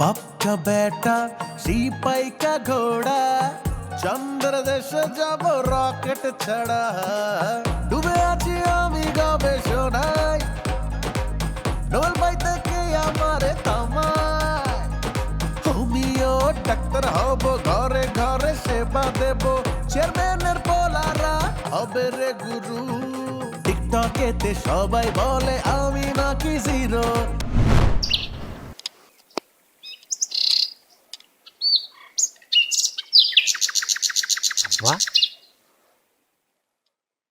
বাপ কা বেটা সিপাই কা ঘোড়া, চন্দ্র দেশ যাব রকেট ছাড়া। ডুবে আছি আমি গবেষণায় ডোল বাই থেকে আমারে তামায়। তুমিও ডাক্তার হব, ঘরে ঘরে সেবা দেব, চেয়ারম্যানের পোলারা হবে রে গুরু। টিকটকেতে সবাই বলে, আমি নাকি জিরো।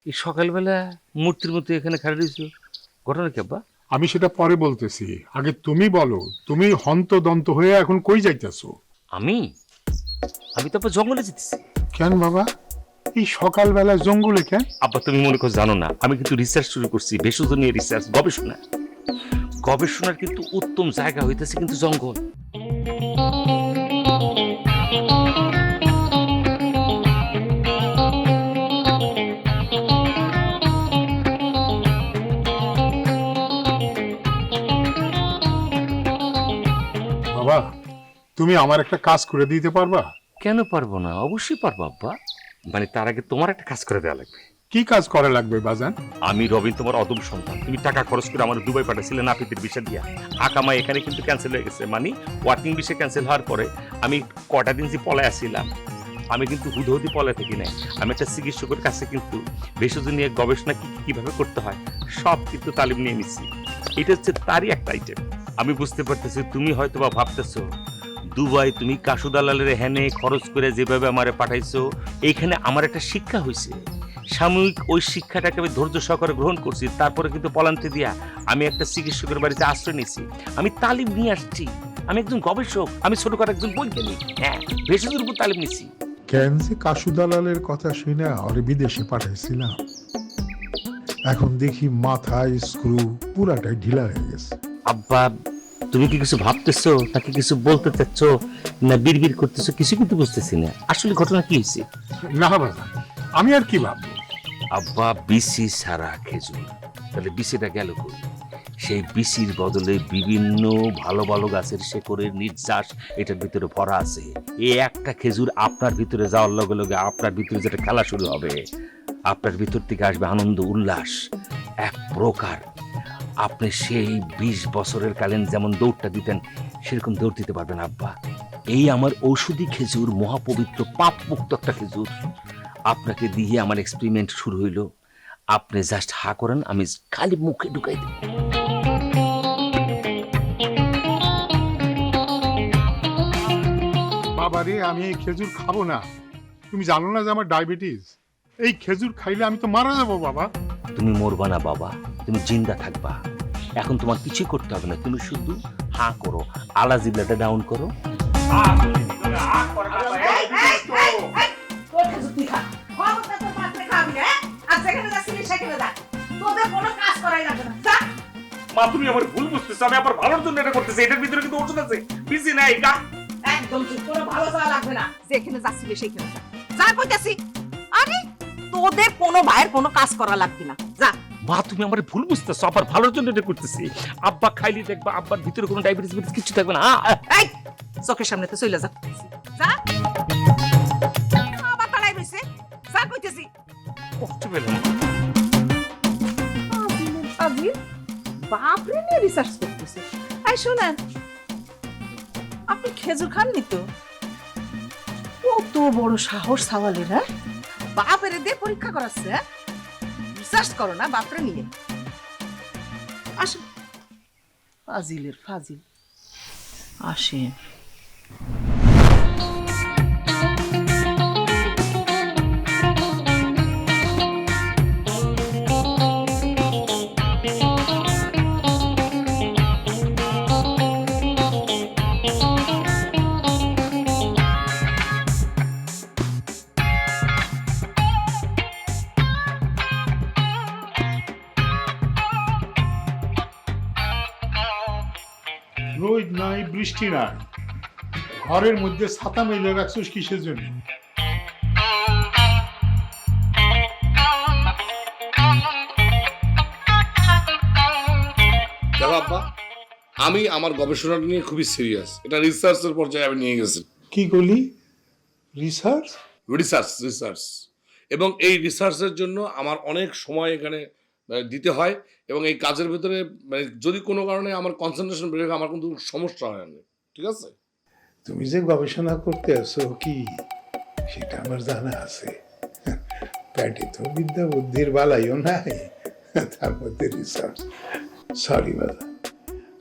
এই সকালবেলা মূর্তির মতো এখানে খাড়া রয়েছো ঘটনা কি আব্বা? আমি সেটা পরে বলতেছি। আগে তুমি বলো তুমি হন্তদন্ত হয়ে এখন কই যাইতেছো? আমি? আমি তো আব্বা জঙ্গলে যেতেছি। কেন বাবা? এই সকালবেলা জঙ্গলে কেন? আব্বা তুমি মনে করো জানো না আমি কিন্তু রিসার্চ শুরু করছি ভেষজ নিয়ে রিসার্চ গবেষণা। গবেষণার কিন্তু উত্তম জায়গা হইতেছে কিন্তু জঙ্গল। বাবা তুমি আমার একটা কাজ করে দিতে পারবা? কেন পারব না? অবশ্যই পারব আব্বা। মানে তার আগে তোমার একটা কাজ করে দেওয়া লাগবে। কি কাজ করা লাগবে বাজান? আমি রবিন তোমার অদম সন্তান। তুমি টাকা খরচ করে আমার দুবাই পাঠাছিলে নাপিতের বিষয় দিয়া। আকামা এখানে কিন্তু ক্যান্সেল হয়ে গেছে। মানে ওয়ার্কিং বিষয় ক্যান্সেল হওয়ার পরে আমি কটা দিন যে পলায় আসছিলাম আমি কিন্তু হুদহুদি পলায় থাকি নাই। আমি একটা চিকিৎসকের কাছে কিন্তু ভেষজ নিয়ে গবেষণা কি কি- কীভাবে করতে হয় সব কিন্তু তালিম নিয়ে নিচ্ছি। এটা হচ্ছে তারই একটা আইটেম আমি বুঝতে পারতেছি, তুমি হয়তো বা ভাবতেছো, দুবাই তুমি কাশু দালালের হ্যানে খরচ করে যেভাবে আমারে পাঠাইছো, এইখানে আমার একটা শিক্ষা হয়েছে সাময়িক ওই শিক্ষাটাকে আমি ধৈর্য সহকারে গ্রহণ করছি, তারপরে কিন্তু পলান্তে দিয়া আমি একটা চিকিৎসকের বাড়িতে আশ্রয় নিয়েছি। আমি তালিম নিয়ে আসছি। আমি একজন গবেষক, আমি ছোটখাটো একজন বৈজ্ঞানিক। হ্যাঁ ভেষজের উপর তালিম নিচ্ছি কেন যে দালালের কথা শুনে ওরে বিদেশে পাঠাইছিলাম। এখন দেখি মাথায় স্ক্রু পুরাটাই ঢিলা হয়ে গেছে। আব্বা তুমি কি কিছু ভাবতেছো? তাকে কিছু বলতে চাচ্ছ? না বিড়বিড় করতেছো? কিছু কিন্তু বুঝতেছি না। আসলে ঘটনা কি হয়েছে? না বাজান আমি আর কি ভাববো? আব্বা বিসি সারা খেজুর। তাহলে বিসিটা গেল কই? সেই বিসির বদলে বিভিন্ন ভালো ভালো গাছের শেকড়ের নির্যাস এটার ভিতরে ভরা আছে। এই একটা খেজুর আপনার ভিতরে যাওয়ার লগে লগে আপনার ভিতরে যেটা খেলা শুরু হবে আপনার ভিতর থেকে আসবে আনন্দ উল্লাস। এক প্রকার আপনি সেই বিশ বছরের কালীন যেমন দৌড়টা দিতেন সেরকম দৌড় দিতে পারবেন আব্বা। এই আমার ঔষধি খেজুর মহাপবিত্র পাপ মুক্ত একটা খেজুর। আপনাকে দিয়ে আমার এক্সপেরিমেন্ট শুরু হইল। আপনি জাস্ট হা করেন আমি খালি মুখে ঢুকাই দিই। বাবারে আমি এই খেজুর খাব না। তুমি জানো না যে আমার ডায়াবেটিস? এই খেজুর খাইলে আমি তো মারা যাব বাবা। তুমি মরবা না বাবা। তুমি জিন্দা থাকবা এখন তোমার কিছুই করতে হবে না তুমি শুধু হা করো আলা জিল্লাটা ডাউন করো তোর খেজুর তুই খা। খবরদার তোর পাত্রে খাবি না? আর যেখানে যাচ্ছিলি সেখানে যা। তোদের কোনো কাজ করাই লাগবে না। যা। মা তুমি আমার ভুল বুঝতেছো আমি আবার ভালোর জন্য এটা করতেছি এটার ভিতরে কিন্তু ওষুধ আছে বিজি নাই গা একদম চুপ, কোনো ভালো যাওয়া লাগবে না। যেখানে যাচ্ছিলি সেখানে যা। যা কইতাছি। আরে, তোদের কোনো ভাইয়ের কোনো কাজ করা লাগবে না যা মা তুমি আমার ভুল বুঝতেছো আবার ভালোর জন্য এটা করতেছি। আব্বা খাইলে দেখবা আব্বার ভিতরে কোনো ডায়াবেটিস কিছু থাকবে না। এই চোখের সামনে তো চলে যা। যা। আবার তাড়াই রইছে। যা কইতেছি। কষ্ট পেলাম। আজিল বাপরে নিয়ে রিসার্চ করতেছে। আই শোনেন। আপনি খেজুর খাননি তো? কত বড় সাহস সাওয়ালের হ্যাঁ? বাপের দিয়ে পরীক্ষা করাচ্ছে হ্যাঁ? রিসার্চ করো না বাপরে নিয়ে। আসেন। ফাজিলের ফাজিল। আসেন। বৃষ্টি নাই। ঘরের মধ্যে ছাতা মেলে রাখছিস কিসের জন্য? দেখো আব্বা আমি আমার গবেষণাটা নিয়ে খুবই সিরিয়াস এটা রিসার্চের পর্যায়ে আমি নিয়ে গেছি। কি করলি? রিসার্চ রিসার্চ রিসার্চ এবং এই রিসার্চের জন্য আমার অনেক সময় এখানে দিতে হয় এবং এই কাজের ভেতরে মানে যদি কোনো কারণে আমার কনসেন্ট্রেশন বেড়ে আমার কিন্তু সমস্যা হয় না। ঠিক আছে? তুমি যে গবেষণা করতে আসো কি? সেটা আমার জানা আছে। প্যাটি তো বিদ্যা বুদ্ধির বালাইও নাই তার মধ্যে রিসার্চ সরি বাবা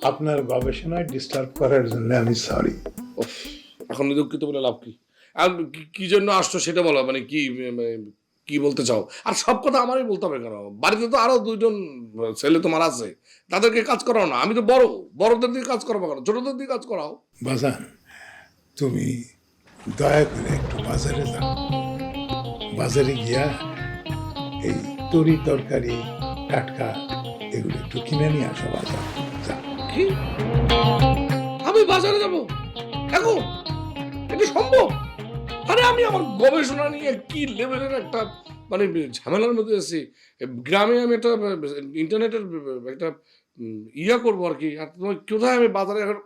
আপনার গবেষণায় ডিস্টার্ব করার জন্য আমি সরি এখন দুঃখিত বলে লাভ কি? আর কি- কি জন্য আসছো সেটা বলো মানে কি মানে, কি বলতে চাও? আর সব কথা আমারই বলতে হবে কেন? বাড়িতে তো আরও দুইজন ছেলে তোমার আছে। তাদেরকে কাজ করাও না। আমি তো বড়। বড়দের দিয়ে কাজ করাবো কেন? ছোটদের দিয়ে কাজ করাও। বাজান তুমি দয়া করে একটু বাজারে যাও। বাজারে গিয়া এই তরি তরকারি টাটকা এগুলো একটু কিনে নিয়ে আসো বাজার। কি? আমি বাজারে যাব? এখন এটা সম্ভব? আরে আমি আমার গবেষণা নিয়ে কি লেভেলের একটা মানে ঝামেলার মধ্যে আছি। গ্রামে আমি একটা ইন্টারনেটের একটা ইয়া করব আর কি। আর তোমার কোথায় আমি বাজারে এখন?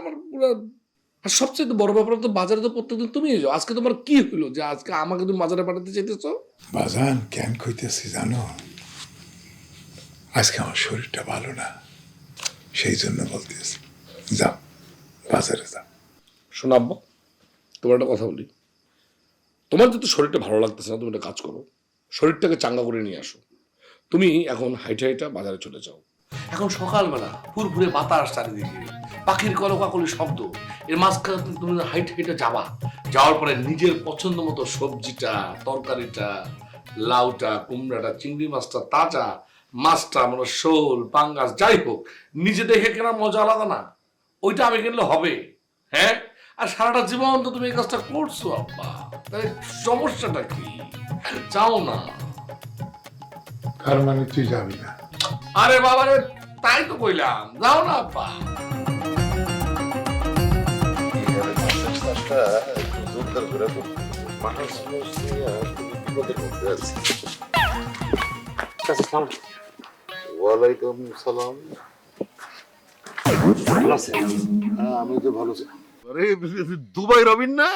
আমার পুরো আর সবচেয়ে বড় ব্যাপার তো বাজারে তো প্রত্যেকদিন তুমি যাও আজকে তোমার কি হলো যে আজকে আমাকে তুমি বাজারে পাঠাতে চাইতেছো? বাজান কেন কইতেছি জানো? আজকে আমার শরীরটা ভালো না। সেই জন্য বলতেছি যাও বাজারে যাও। শোনাব্ব তোমার একটা কথা বলি। তোমার যদি শরীরটা ভালো লাগতেছে না, তুমি একটা কাজ করো। শরীরটাকে চাঙ্গা করে নিয়ে আসো। তুমি এখন হাইটা হাইটা বাজারে চলে যাও। এখন সকালবেলা ফুরফুরে বাতাস চারিদিকে। পাখির কলকাকলি শব্দ। এর মাঝখানে তুমি- হাইট হাইটা যাবা, যাওয়ার পরে নিজের পছন্দ মতো সবজিটা, তরকারিটা, লাউটা, কুমড়াটা, চিংড়ি মাছটা, তাজা মাছটা মানে শোল, পাঙ্গাস, যাই হোক, নিজে দেখে কেনা মজা আলাদা না। ওইটা আমি কিনলে হবে। হ্যাঁ? আর সারাটা জীবন তো তুমি এই কাজটা করছ আব্বা। তাহলে সমস্যাটা কি? চাও না। তার মানে তুই যাবি না। আরে বাবা রে তাই তো কইলাম। যাও না আব্বা। ওয়ালাইকুম সালাম। হ্যাঁ আমি তো ভালো আছি। আরে দুবাই রবিন না?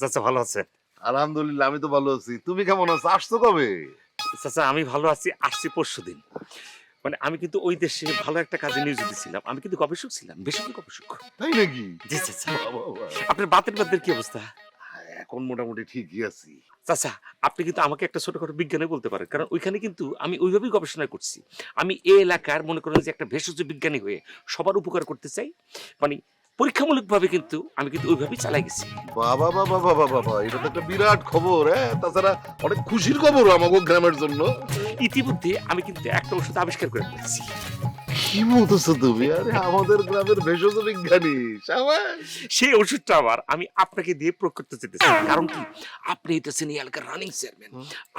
চাচা ভালো আছেন? আলহামদুলিল্লাহ আমি তো ভালো আছি। তুমি কেমন আছো? আসছো কবে? চাচা আমি ভালো আছি আসছি পরশু দিন। মানে আমি কিন্তু ওই দেশে ভালো একটা কাজে নিয়োজিত ছিলাম। আমি কিন্তু গবেষক ছিলাম বেসরকারি গবেষক। তাই নাকি? জি চাচা। আপনার বাতের বাতের কি অবস্থা? এখন মোটামুটি ঠিকই আছি। চাচা আপনি কিন্তু আমাকে একটা ছোটখাটো বিজ্ঞানী বলতে পারেন। কারণ ওইখানে কিন্তু আমি ওইভাবেই গবেষণা করছি। আমি এই এলাকার মনে করেন যে একটা ভেষজ বিজ্ঞানী হয়ে সবার উপকার করতে চাই। মানে পরীক্ষামূলকভাবে কিন্তু আমি কিন্তু ওইভাবেই চালাই গেছি। বাবা বাবা বাবা বাবা এটা তো একটা বিরাট খবর হ্যাঁ? তাছাড়া অনেক খুশির খবর আমাকে গ্রামের জন্য। ইতিমধ্যে আমি কিন্তু একটা ওষুধ আবিষ্কার করে ফেলেছি। কি বলতেছো তুমি? আরে আমাদের গ্রামের ভেষজ বিজ্ঞানী সাবাস। সেই ওষুধটা আবার আমি আপনাকে দিয়ে প্রয়োগ করতে চেতেছি কারণ কি? আপনি এটা এই এলাকার রানিং চেয়ারম্যান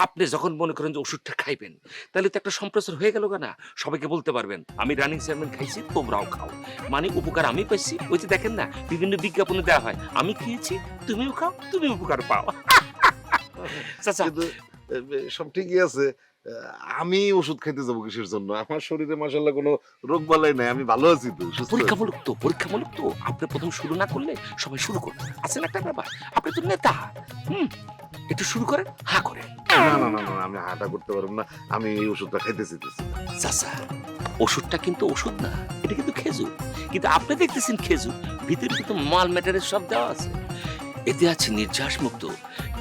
আপনি যখন মনে করেন যে ওষুধটা খাইবেন তাহলে তো একটা সম্প্রচার হয়ে গেল না সবাইকে বলতে পারবেন আমি রানিং চেয়ারম্যান খাইছি তোমরাও খাও। মানে উপকার আমি পাইছি? ওই যে দেখেন না বিভিন্ন বিজ্ঞাপনে দেওয়া হয় আমি খেয়েছি তুমিও খাও তুমি উপকার পাও। চাচা সব ঠিকই আছে। আমি ওষুধ খাইতে যাব কিসের জন্য? আমার শরীরে মাসাল্লাহ কোনো রোগ বালাই নাই আমি ভালো আছি তো পরীক্ষামূলক তো পরীক্ষামূলক তো। আপনি প্রথম শুরু না করলে সবাই শুরু করবে। আছেন একটা ব্যাপার? আপনি তো নেতা। হুম? একটু শুরু করেন হা করেন। না না না না আমি হাঁটা করতে পারব না। আমি এই ওষুধটা খাইতে চাইতেছি। চাচা ওষুধটা কিন্তু ওষুধ না এটা কিন্তু খেজুর। কিন্তু আপনি দেখতেছেন খেজুর ভিতরে কিন্তু মাল ম্যাটারের সব দেওয়া আছে। এতে আছে নির্যাস মুক্ত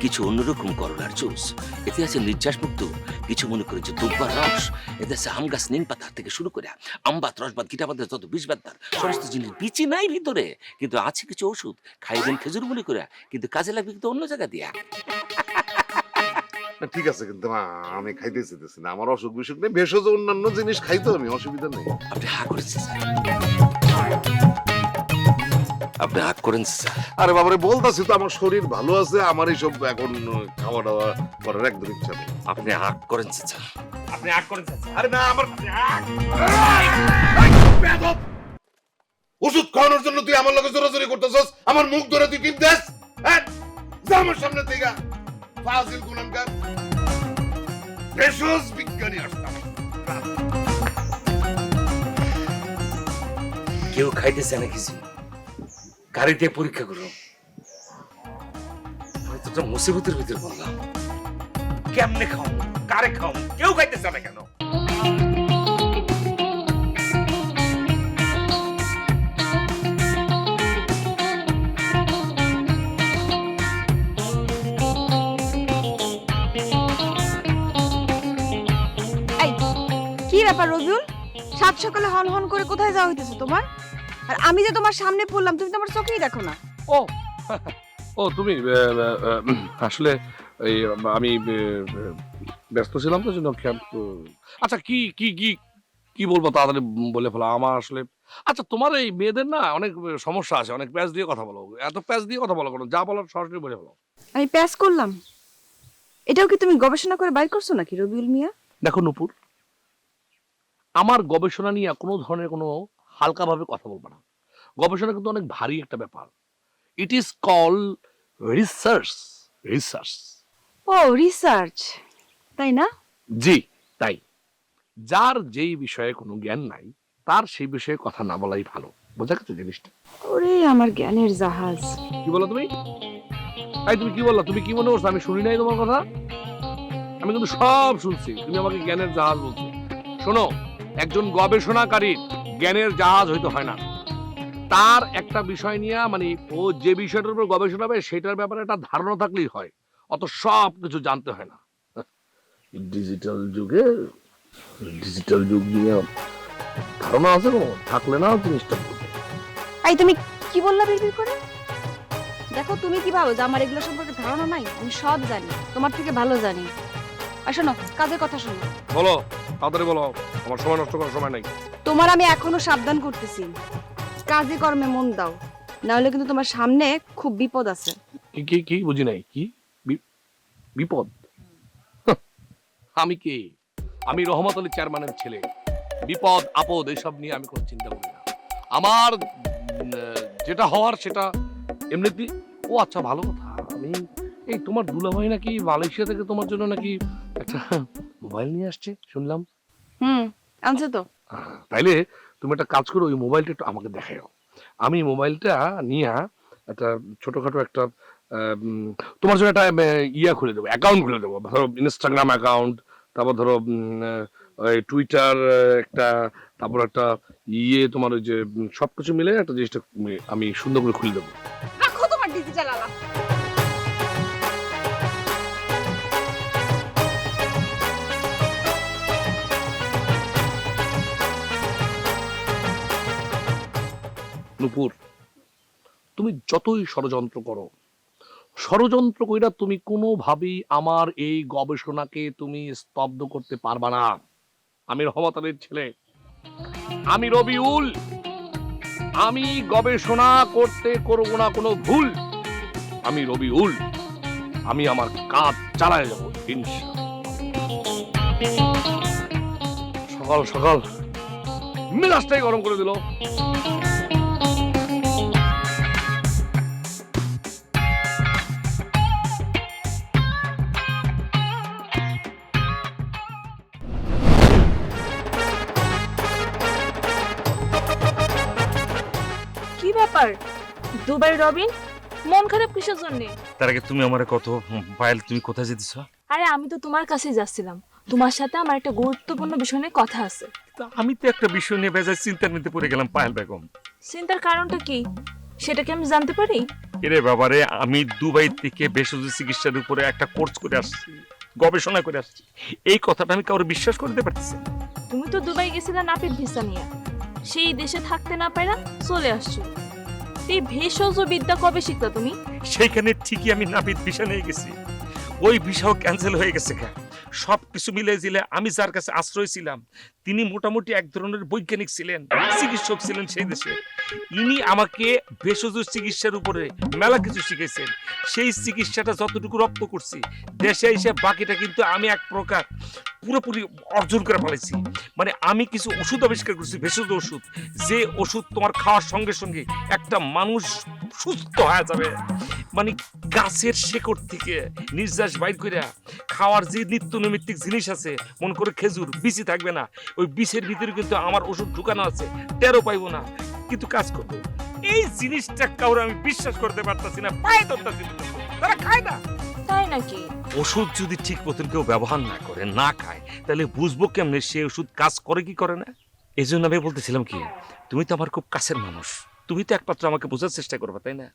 কিছু অন্যরকম করলার জুস। এতে আছে নির্যাস মুক্ত কিছু মনে করে যে দুব্বার রস। এতে আছে আম গাছ নিম পাতা থেকে শুরু করে আমবাত রসবাদ গিটাবাদ যত বিষ বাদ্দার সমস্ত জিনিস বিচি নাই ভিতরে। কিন্তু আছে কিছু ওষুধ খাইবেন খেজুর মনে করে কিন্তু কাজে লাগবে কিন্তু অন্য জায়গা দিয়া। ঠিক আছে কিন্তু মা আমি খাইতে চাইতেছি না। আমার অসুখ বিসুখ নেই ভেষজ অন্যান্য জিনিস খাইতো আমি অসুবিধা নেই। আপনি হা করেছেন আপনি হাক করেন আরে বাবারে বলতাছি তো আমার শরীর ভালো আছে আমার এইসব এখন খাওয়া দাওয়া করার একদম ইচ্ছা নেই। আপনি হাক করেন চাচা আপনি হাক করেন চাচা আরে না আমার ওষুধ খাওয়ানোর জন্য তুই আমার লগে জোরাজোরি করতেছস? আমার মুখ ধরে তুই টিপ দেস হ্যাঁ? যা আমার সামনে থেকে। ফাজিল ভেষজ বিজ্ঞানী আসতাম কেউ খাইতেছে না কিছু। গাড়িতে পরীক্ষা করো। আমি মুসিবতের ভিতরে বললাম কেমনে খাও কারে খাও কেউ খাইতেছে না কেন? কি ব্যাপার রবিউল? সাত সকালে হন হন করে কোথায় যাওয়া হইতেছে তোমার? আর আমি যে তোমার সামনে পড়লাম তুমি তো আমার চোখেই দেখো না। ও ও তুমি আসলে এই আমি ব্যস্ত ছিলাম তো জন্য আচ্ছা কি কি কি কি বলব তাড়াতাড়ি বলে ফেলো আমার আসলে আচ্ছা তোমার এই মেয়েদের না অনেক সমস্যা আছে অনেক প্যাচ দিয়ে কথা বলো এত প্যাচ দিয়ে কথা বলো কেন যা বলার সরাসরি বলে ফেলো। আমি প্যাস করলাম। এটাও কি তুমি গবেষণা করে বাইর করছ নাকি রবিউল মিয়া? দেখো নুপুর আমার গবেষণা নিয়ে কোনো ধরনের কোনো হালকাভাবে কথা বলব না। গবেষণা কিন্তু অনেক ভারী একটা ব্যাপার। It is call research research O research তাই না? জি তাই। যার যেই বিষয়ে কোনো জ্ঞান নাই তার সেই বিষয়ে কথা না বলাই ভালো। বোঝা গেছে জিনিসটা? ওরে আমার জ্ঞানের জাহাজ। কি বলো তুমি? এই তুমি কি বললা? তুমি কি মনে করছ আমি শুনি নাই তোমার কথা? আমি কিন্তু সব শুনছি। তুমি আমাকে জ্ঞানের জাহাজ বলছো। শোনো একজন গবেষণাকারীর জ্ঞানের জাহাজ হইতে হয় না। তার একটা বিষয় নিয়ে মানে ও যে বিষয়টার উপর গবেষণা হবে সেটার ব্যাপারে একটা ধারণা থাকলেই হয়। অত সব কিছু জানতে হয় না। ডিজিটাল যুগে ডিজিটাল যুগ নিয়ে ধারণা আছে কোনো? থাকলে না জিনিসটা। এই তুমি কি বললা বিড়বিড় করে? দেখো তুমি কি ভাবো যে আমার এগুলো সম্পর্কে ধারণা নাই? আমি সব জানি তোমার থেকে ভালো জানি। আর শোনো কাজের কথা শোনো। বলো তাড়াতাড়ি বলো আমার সময় নষ্ট করার সময় নাই। তোমার আমি এখনও সাবধান করতেছি। কাজে কর্মে মন দাও। নাহলে কিন্তু তোমার সামনে খুব বিপদ আছে। কি কি কি? বুঝি নাই। কি? বিপদ? আমি কে? আমি রহমত আলী চেয়ারম্যানের ছেলে। বিপদ আপদ এসব নিয়ে আমি কোনো চিন্তা করি না। আমার যেটা হওয়ার সেটা এমনিতে ও আচ্ছা ভালো কথা। আমি এই তোমার দুলাভাই নাকি মালয়েশিয়া থেকে তোমার জন্য নাকি একটা মোবাইল নিয়ে আসছে? শুনলাম। হুম আনছে তো। তাইলে তুমি একটা কাজ করো, ওই মোবাইলটা একটু আমাকে দেখাও আমি মোবাইলটা নিয়ে একটা ছোটোখাটো একটা তোমার জন্য একটা ইয়া খুলে দেবো অ্যাকাউন্ট খুলে দেবো। ধরো ইনস্টাগ্রাম অ্যাকাউন্ট তারপর ধরো ওই টুইটার একটা, তারপর একটা ইয়ে তোমার ওই যে সব কিছু মিলে একটা জিনিসটা আমি সুন্দর করে খুলে দেবো। তোমার ডিজিটাল আলাপ। নুপুর তুমি যতই ষড়যন্ত্র করো, ষড়যন্ত্র কইরা তুমি কোনোভাবেই আমার এই গবেষণাকে তুমি স্তব্ধ করতে পারবা না। আমি রহমত আলীর ছেলে, আমি রবিউল, আমি গবেষণা করতে করব না কোনো ভুল, আমি রবিউল, আমি আমার কাজ চালায় যাব সকাল সকাল, মেজাজটাই গরম করে দিল। ব্যাপার দুবাই রবিন মন খারাপ কিসের জন্য? তার আগে তুমি আমার কত পায়েল তুমি কোথায় যেতেছ? আরে আমি তো তোমার কাছে যাচ্ছিলাম। তোমার সাথে আমার একটা গুরুত্বপূর্ণ বিষয় নিয়ে কথা আছে। আমি তো একটা বিষয় নিয়ে বেজায় চিন্তার নিতে পড়ে গেলাম পায়েল বেগম। চিন্তার কারণটা কি? সেটা কি আমি জানতে পারি? এরে বাবারে আমি দুবাই থেকে ভেষজ চিকিৎসার উপরে একটা কোর্স করে আসছি গবেষণা করে আসছি। এই কথাটা আমি কারোর বিশ্বাস করতে পারতেছি না। তুমি তো দুবাই গেছিলে নাপিত ভিসা নিয়ে। সেই দেশে থাকতে না পারা চলে আসছো। এই ভেষজ বিদ্যা কবে শিখলা তুমি? সেইখানে ঠিকই আমি নাপিত ভিসা নিয়ে গেছি। ওই ভিসাও ক্যান্সেল হয়ে গেছে গা সব কিছু মিলে জিলে আমি যার কাছে আশ্রয় ছিলাম, তিনি মোটামুটি এক ধরনের বৈজ্ঞানিক ছিলেন, চিকিৎসক ছিলেন সেই দেশে। ইনি আমাকে ভেষজ চিকিৎসার উপরে মেলা কিছু শিখেছেন সেই চিকিৎসাটা যতটুকু রপ্ত করছি, দেশে এসে বাকিটা কিন্তু আমি এক প্রকার পুরোপুরি অর্জন করে ফেলেছি। মানে আমি কিছু ওষুধ আবিষ্কার করছি, ভেষজ ওষুধ। যে ওষুধ তোমার খাওয়ার সঙ্গে সঙ্গে একটা মানুষ সুস্থ হয়ে যাবে। মানে গাছের শেকড় থেকে নির্যাস বাইর করে খাওয়ার যে নিত্য নৈমিত্তিক জিনিস আছে মনে করে খেজুর বিচি থাকবে না। ওই বিষের ভিতরে কিন্তু আমার ওষুধ ঢুকানো আছে টেরো পাইবো না। কিন্তু কাজ করব। এই জিনিসটা কাউরে আমি বিশ্বাস করতে পারতাছি না পায়ে ধরতাছি। না। তারা খায় না। তাই নাকি? ওষুধ যদি ঠিক মতন কেউ ব্যবহার না করে না খায় তাহলে বুঝব কেমনে সে ওষুধ কাজ করে কি করে না? এই জন্য আমি বলতেছিলাম কি তুমি তো আমার খুব কাছের মানুষ। তুমি তো একমাত্র আমাকে বোঝার চেষ্টা করবে, তাই না?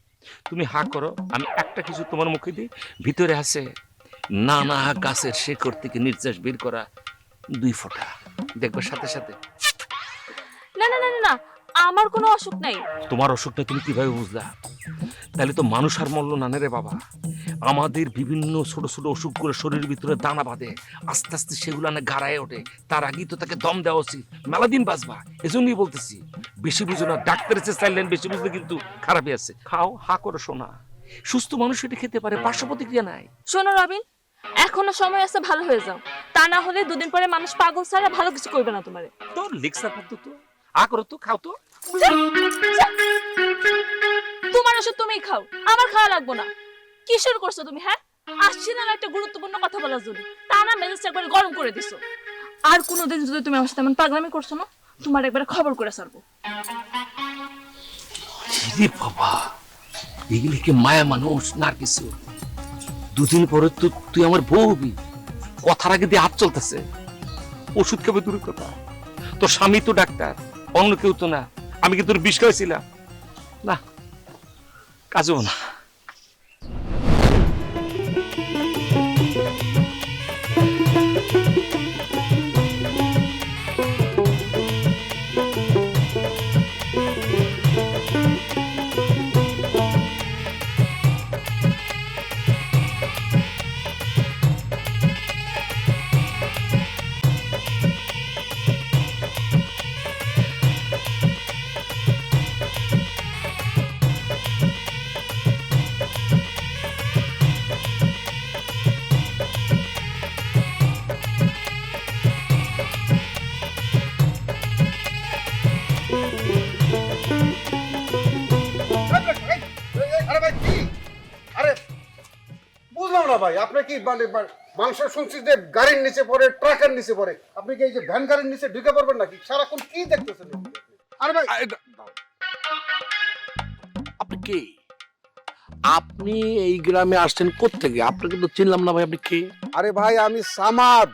তুমি হা করো, আমি একটা কিছু তোমার মুখে দিই। ভিতরে আছে নানা গাছের শেকড় থেকে নির্যাস বের করা দুই ফোঁটা। দেখবে সাথে সাথে। না না না না আমার কোনো অসুখ নাই। তোমার অসুখটা তুমি কীভাবে বুঝলা? তাহলে তো মানুষ আর মরল না রে বাবা। আমাদের বিভিন্ন ছোট ছোট অসুখগুলো শরীরের ভিতরে দানা বাঁধে আস্তে আস্তে সেগুলো না গাড়ায় ওঠে। তার আগেই তো তাকে দম দেওয়া উচিত। মেলা দিন বাঁচবা এজন্যই বলতেছি। বেশি বুঝো না ডাক্তারের চেয়ে চাইলেন বেশি বুঝলে কিন্তু খারাপই আছে। খাও হা করো শোনা সুস্থ মানুষ এটা খেতে পারে পার্শ্ব প্রতিক্রিয়া নাই। শোনো রবিন এখনও সময় আছে ভালো হয়ে যাও। তা না হলে দুদিন পরে মানুষ পাগল ছাড়া ভালো কিছু করবে না তোমারে। তোর লেকচার করতো তো। হা করো তো খাও তো। তোমার ওষুধ খাও। আমার খাওয়া লাগবো না। করছ তুমি হ্যাঁ? একটা গুরুত্বপূর্ণ কথা তা না, মেজাজটা একবার গরম করে দিছো। আর কোনোদিন যদি তুমি আমার সাথে এমন পাগলামি করছ না, তোমার একবার খবর করে সারবো বাবা, এগুলি কি মায়া মানুষ না কিছু? দুদিন পরে তো তুই আমার বউ হবি। কথার আগে দিয়ে হাত চলতেছে। ওষুধ খাবে দূরের কথা। তোর স্বামী তো ডাক্তার, অন্য কেউ তো না। আমি কি তোর বিষ খাইছিলাম? না কাজও না। আরে ভাই কি? আরে বুঝলাম না ভাই আপনি কি মানে মাংস শুনছি যে গাড়ির নিচে পড়ে ট্রাকের নিচে পড়ে আপনি কি এই যে ভ্যান গাড়ির নিচে ঢুকে পড়বেন নাকি? সারাক্ষণ কি দেখতেছেন আরে ভাই আপনি কে? আপনি এই গ্রামে আসছেন কোত্থেকে? আপনাকে তো চিনলাম না ভাই আপনি কে? আরে ভাই আমি সামাদ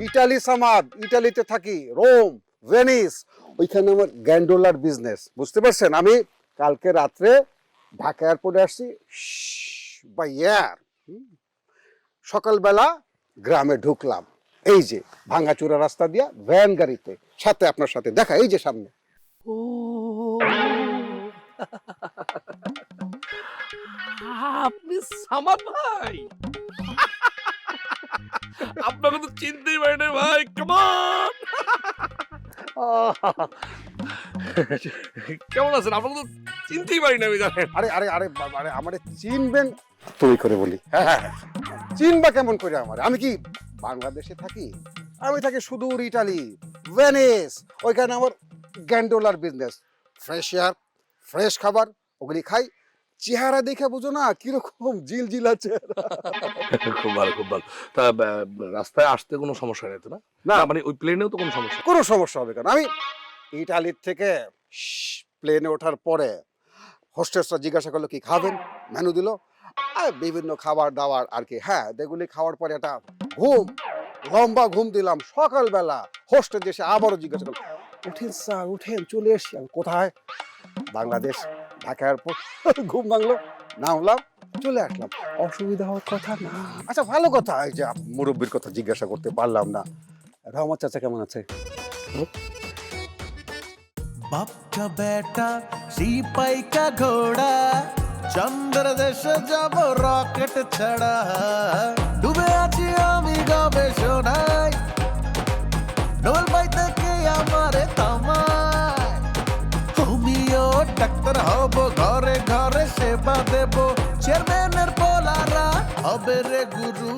ইটালি সামাদ ইটালিতে থাকি রোম ভেনিস ওইখানে আমার গ্যান্ডোলার বিজনেস বুঝতে পারছেন? আমি কালকে রাত্রে ঢাকা এয়ারপোর্টে আসছি বা ইয়ার সকালবেলা গ্রামে ঢুকলাম। এই যে, ভাঙাচুরা রাস্তা দিয়া ভ্যান গাড়িতে, সাথে আপনার সাথে, দেখা, এই যে সামনে। ও। আপনি সামাদ ভাই। আপনাকে তো চিনতেই পারি ভাই কেমন কেমন আছেন? আপনাকে তো চিনতেই পারি না, আমি জানেন। আরে আরে আরে আরে, আমারে চিনবেন? তুই করে বলি। হ্যাঁ হ্যাঁ হ্যাঁ। চিনবা কেমন করে আমার? আমি কি বাংলাদেশে থাকি? আমি থাকি সুদূর ইটালি, ভেনিস, ওইখানে আমার গ্যান্ডোলার বিজনেস। ফ্রেশ এয়ার, ফ্রেশ খাবার, ওগুলি খাই। চেহারা দেখে বুঝো না কীরকম জিল জিল আছে। খুব ভালো খুব ভালো। তা রাস্তায় আসতে কোনো সমস্যা নেই তো না? না। মানে ওই প্লেনেও তো কোনো সমস্যা? কোনো সমস্যা হবে কেন? আমি ইটালির থেকে প্লেনে ওঠার পরে হোস্টেসরা জিজ্ঞাসা করল কি খাবেন? মেনু দিল আর বিভিন্ন খাবার দাবার আর কি। হ্যাঁ এগুলি খাওয়ার পরে একটা ঘুম লম্বা ঘুম দিলাম। সকালবেলা হোস্টেল এসে আবারও জিজ্ঞাসা করল উঠেন স্যার উঠেন চলে এসছি কোথায়? বাংলাদেশ। এয়ারপোর্ট ঘুম ভাঙলো। নামলাম চলে আসলাম। অসুবিধা হওয়ার কথা না। আচ্ছা ভালো কথা, এই যে মুরব্বির কথা জিজ্ঞাসা করতে পারলাম না। রহমত চাচা কেমন আছে? বাপ কা বেটা সিপাই কা ঘোড়া, চন্দ্র দেশে যাব, রকেট ছাড়া। ডুবে আছি আমি গবেষণায়। ডোল বাইতে কে আমারে তুমিও ডাক্তার হব ঘরে ঘরে সেবা দেব। চেয়ারম্যানের পোলারা হবে রে গুরু।